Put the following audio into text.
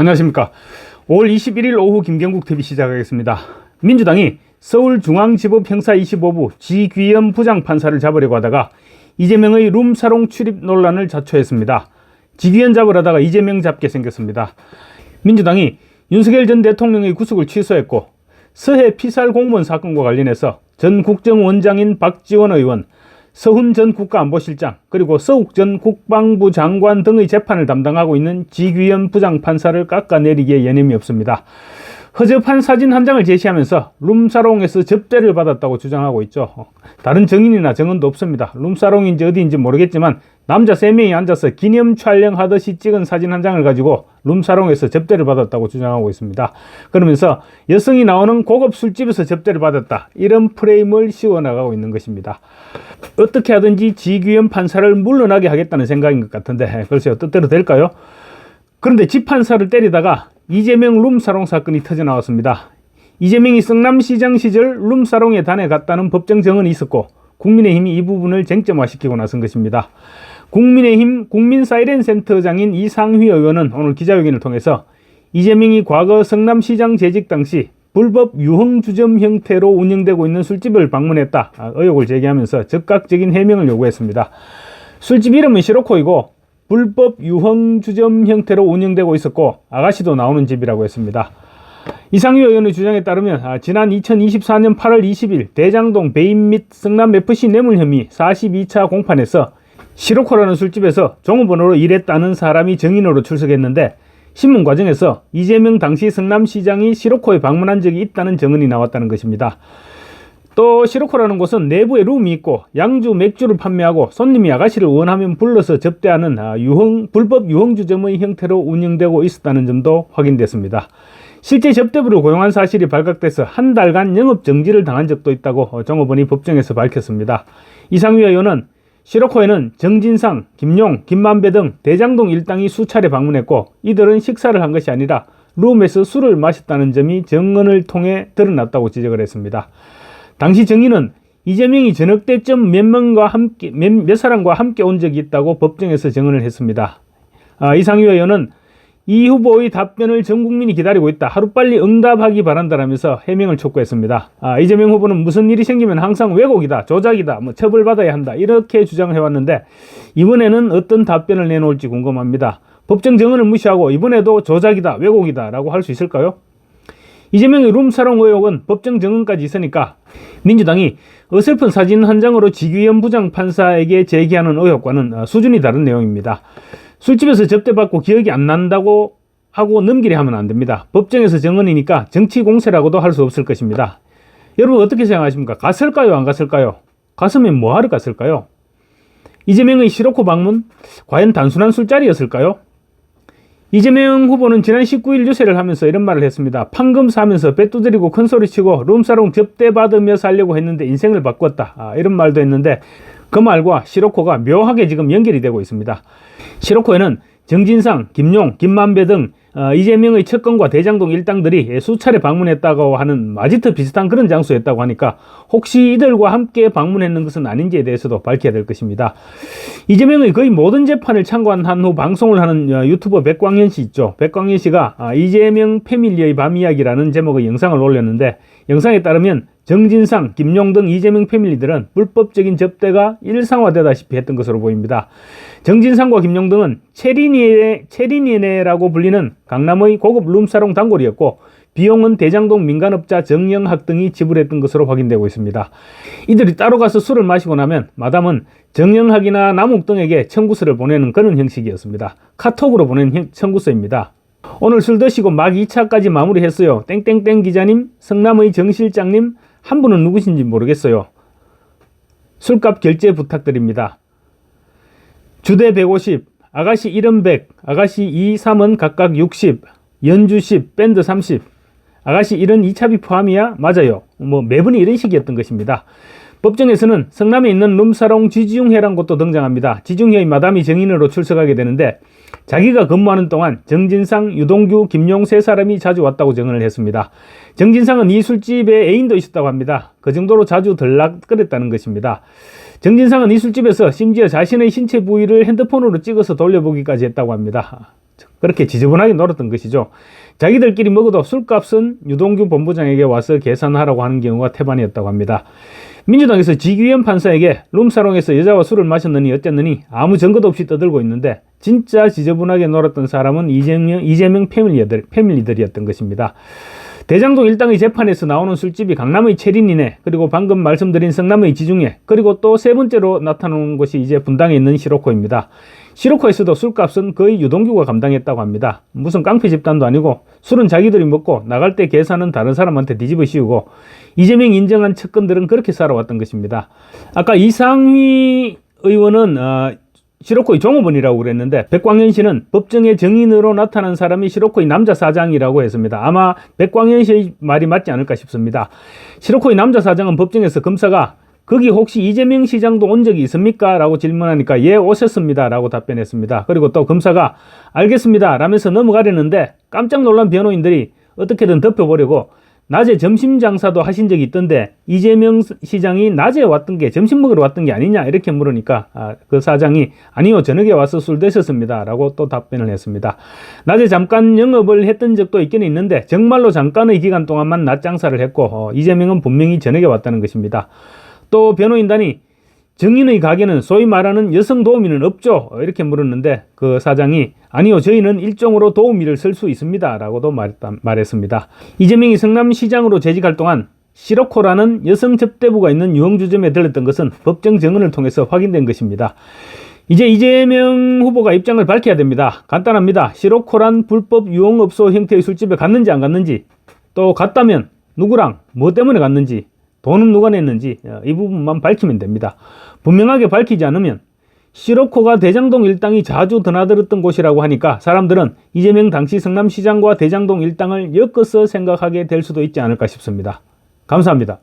안녕하십니까. 5월 21일 오후 김경국 TV 시작하겠습니다. 민주당이 서울중앙지법 형사 25부 지귀현 부장판사를 잡으려고 하다가 이재명의 룸사롱 출입 논란을 자초했습니다. 지귀현 잡으려다가 이재명 잡게 생겼습니다. 민주당이 윤석열 전 대통령의 구속을 취소했고 서해 피살 공무원 사건과 관련해서 전 국정원장인 박지원 의원, 서훈 전 국가안보실장 그리고 서욱 전 국방부 장관 등의 재판을 담당하고 있는 지귀현 부장판사를 깎아내리기에 여념이 없습니다. 허접한 사진 한 장을 제시하면서 룸사롱에서 접대를 받았다고 주장하고 있죠. 다른 정인이나 정언도 없습니다. 룸사롱인지 어디인지 모르겠지만 남자 3명이 앉아서 기념 촬영하듯이 찍은 사진 한 장을 가지고 룸사롱에서 접대를 받았다고 주장하고 있습니다. 그러면서 여성이 나오는 고급 술집에서 접대를 받았다. 이런 프레임을 씌워나가고 있는 것입니다. 어떻게 하든지 지규현 판사를 물러나게 하겠다는 생각인 것 같은데 글쎄요 뜻대로 될까요? 그런데 지판사를 때리다가 이재명 룸사롱 사건이 터져 나왔습니다. 이재명이 성남시장 시절 룸사롱에 다녀갔다는 법정 정언이 있었고 국민의힘이 이 부분을 쟁점화시키고 나선 것입니다. 국민의힘 국민사이렌센터장인 이상휘 의원은 오늘 기자회견을 통해서 이재명이 과거 성남시장 재직 당시 불법 유흥주점 형태로 운영되고 있는 술집을 방문했다 아, 의혹을 제기하면서 즉각적인 해명을 요구했습니다. 술집 이름은 시로코이고 불법 유흥주점 형태로 운영되고 있었고 아가씨도 나오는 집이라고 했습니다. 이상유 의원의 주장에 따르면 아, 지난 2024년 8월 20일 대장동 배임 및 성남 FC 뇌물 혐의 42차 공판에서 시로코라는 술집에서 종업원으로 일했다는 사람이 정인으로 출석했는데 신문 과정에서 이재명 당시 성남시장이 시로코에 방문한 적이 있다는 정언이 나왔다는 것입니다. 또 시로코라는 곳은 내부에 룸이 있고 양주 맥주를 판매하고 손님이 아가씨를 원하면 불러서 접대하는 아, 유흥 불법 유흥주점의 형태로 운영되고 있었다는 점도 확인됐습니다. 실제 접대부를 고용한 사실이 발각돼서 한 달간 영업 정지를 당한 적도 있다고 종업원이 법정에서 밝혔습니다. 이상휘 의원은 시로코에는 정진상, 김용, 김만배 등 대장동 일당이 수차례 방문했고 이들은 식사를 한 것이 아니라 룸에서 술을 마셨다는 점이 정언을 통해 드러났다고 지적을 했습니다. 당시 정의는 이재명이 저녁 때쯤 몇 명과 함께 몇, 몇 사람과 함께 온 적이 있다고 법정에서 정언을 했습니다. 아, 이상희 의원은 이 후보의 답변을 전 국민이 기다리고 있다. 하루빨리 응답하기 바란다라면서 해명을 촉구했습니다. 아, 이재명 후보는 무슨 일이 생기면 항상 왜곡이다, 조작이다, 뭐 처벌받아야 한다 이렇게 주장을 해왔는데 이번에는 어떤 답변을 내놓을지 궁금합니다. 법정 정언을 무시하고 이번에도 조작이다, 왜곡이다라고 할 수 있을까요? 이재명의 룸사롱 의혹은 법정 증언까지 있으니까 민주당이 어설픈 사진 한 장으로 지규현 부장 판사에게 제기하는 의혹과는 어, 수준이 다른 내용입니다. 술집에서 접대받고 기억이 안 난다고 하고 넘기려 하면 안 됩니다. 법정에서 정언이니까 정치 공세라고도 할 수 없을 것입니다. 여러분 어떻게 생각하십니까? 갔을까요? 안 갔을까요? 갔으면 뭐하러 갔을까요? 이재명의 시로코 방문? 과연 단순한 술자리였을까요? 이재명 후보는 지난 19일 유세를 하면서 이런 말을 했습니다. 판금 사면서 배 두드리고 큰 소리 치고 룸사롱 접대받으며 살려고 했는데 인생을 바꿨다. 아, 이런 말도 했는데 그 말과 시로코가 묘하게 지금 연결이 되고 있습니다. 시로코에는 정진상, 김용, 김만배 등 어, 이재명의 측근과 대장동 일당들이 수차례 방문했다고 하는 마지트 비슷한 그런 장소였다고 하니까 혹시 이들과 함께 방문했는 것은 아닌지에 대해서도 밝혀야 될 것입니다. 이재명의 거의 모든 재판을 참고한 한후 방송을 하는 어, 유튜버 백광현 씨 있죠. 백광현 씨가 아, 이재명 패밀리의 밤 이야기라는 제목의 영상을 올렸는데 영상에 따르면 정진상, 김용 등 이재명 패밀리들은 불법적인 접대가 일상화되다시피 했던 것으로 보입니다. 정진상과 김용 등은 체리니에, 체리니네라고 불리는 강남의 고급 룸사롱 단골이었고 비용은 대장동 민간업자 정영학 등이 지불했던 것으로 확인되고 있습니다. 이들이 따로 가서 술을 마시고 나면 마담은 정영학이나 남욱 등에게 청구서를 보내는 그런 형식이었습니다. 카톡으로 보낸 청구서입니다. 오늘 술 드시고 막 2차까지 마무리했어요. 땡땡땡 기자님, 성남의 정 실장님, 한 분은 누구신지 모르겠어요. 술값 결제 부탁드립니다. 주대 150, 아가씨 1은 100, 아가씨 2, 3은 각각 60, 연주 10, 밴드 30. 아가씨 1은 2차비 포함이야? 맞아요. 뭐 매분이 이런 식이었던 것입니다. 법정에서는 성남에 있는 룸사롱 지중회란 곳도 등장합니다. 지중회의 마담이 정인으로 출석하게 되는데 자기가 근무하는 동안 정진상, 유동규, 김용 세 사람이 자주 왔다고 증언을 했습니다. 정진상은 이 술집에 애인도 있었다고 합니다. 그 정도로 자주 들락거렸다는 것입니다. 정진상은 이 술집에서 심지어 자신의 신체 부위를 핸드폰으로 찍어서 돌려보기까지 했다고 합니다. 그렇게 지저분하게 놀았던 것이죠. 자기들끼리 먹어도 술값은 유동규 본부장에게 와서 계산하라고 하는 경우가 태반이었다고 합니다. 민주당에서 지규현 판사에게 룸사롱에서 여자와 술을 마셨느니 어쨌느니 아무 증거도 없이 떠들고 있는데 진짜 지저분하게 놀았던 사람은 이재명, 이재명 패밀리들, 패밀리들이었던 것입니다. 대장동 일당의 재판에서 나오는 술집이 강남의 체린이네 그리고 방금 말씀드린 성남의 지중해 그리고 또 세 번째로 나타나는 곳이 이제 분당에 있는 시로코입니다. 시로코에서도 술값은 거의 유동규가 감당했다고 합니다. 무슨 깡패 집단도 아니고 술은 자기들이 먹고 나갈 때 계산은 다른 사람한테 뒤집어 씌우고 이재명 인정한 측근들은 그렇게 살아왔던 것입니다. 아까 이상휘 의원은 어, 시로코의 종업원이라고 그랬는데 백광현 씨는 법정의 증인으로 나타난 사람이 시로코의 남자 사장이라고 했습니다. 아마 백광현 씨의 말이 맞지 않을까 싶습니다. 시로코의 남자 사장은 법정에서 검사가 거기 혹시 이재명 시장도 온 적이 있습니까? 라고 질문하니까 예 오셨습니다 라고 답변했습니다. 그리고 또 검사가 알겠습니다 라면서 넘어가려는데 깜짝 놀란 변호인들이 어떻게든 덮여보려고 낮에 점심 장사도 하신 적이 있던데 이재명 시장이 낮에 왔던 게 점심 먹으러 왔던 게 아니냐 이렇게 물으니까 아, 그 사장이 아니요 저녁에 와서 술 드셨습니다 라고 또 답변을 했습니다. 낮에 잠깐 영업을 했던 적도 있긴 있는데 정말로 잠깐의 기간 동안만 낮 장사를 했고 어, 이재명은 분명히 저녁에 왔다는 것입니다. 또 변호인단이 증인의 가게는 소위 말하는 여성 도우미는 없죠? 이렇게 물었는데 그 사장이 아니요 저희는 일종으로 도우미를 쓸 수 있습니다 라고도 말했습니다. 이재명이 성남시장으로 재직할 동안 시로코라는 여성 접대부가 있는 유흥주점에 들렀던 것은 법정 증언을 통해서 확인된 것입니다. 이제 이재명 후보가 입장을 밝혀야 됩니다. 간단합니다. 시로코란 불법 유흥업소 형태의 술집에 갔는지 안 갔는지 또 갔다면 누구랑 뭐 때문에 갔는지 돈은 누가 냈는지 어, 이 부분만 밝히면 됩니다. 분명하게 밝히지 않으면 시로코가 대장동 일당이 자주 드나들었던 곳이라고 하니까 사람들은 이재명 당시 성남시장과 대장동 일당을 엮어서 생각하게 될 수도 있지 않을까 싶습니다. 감사합니다.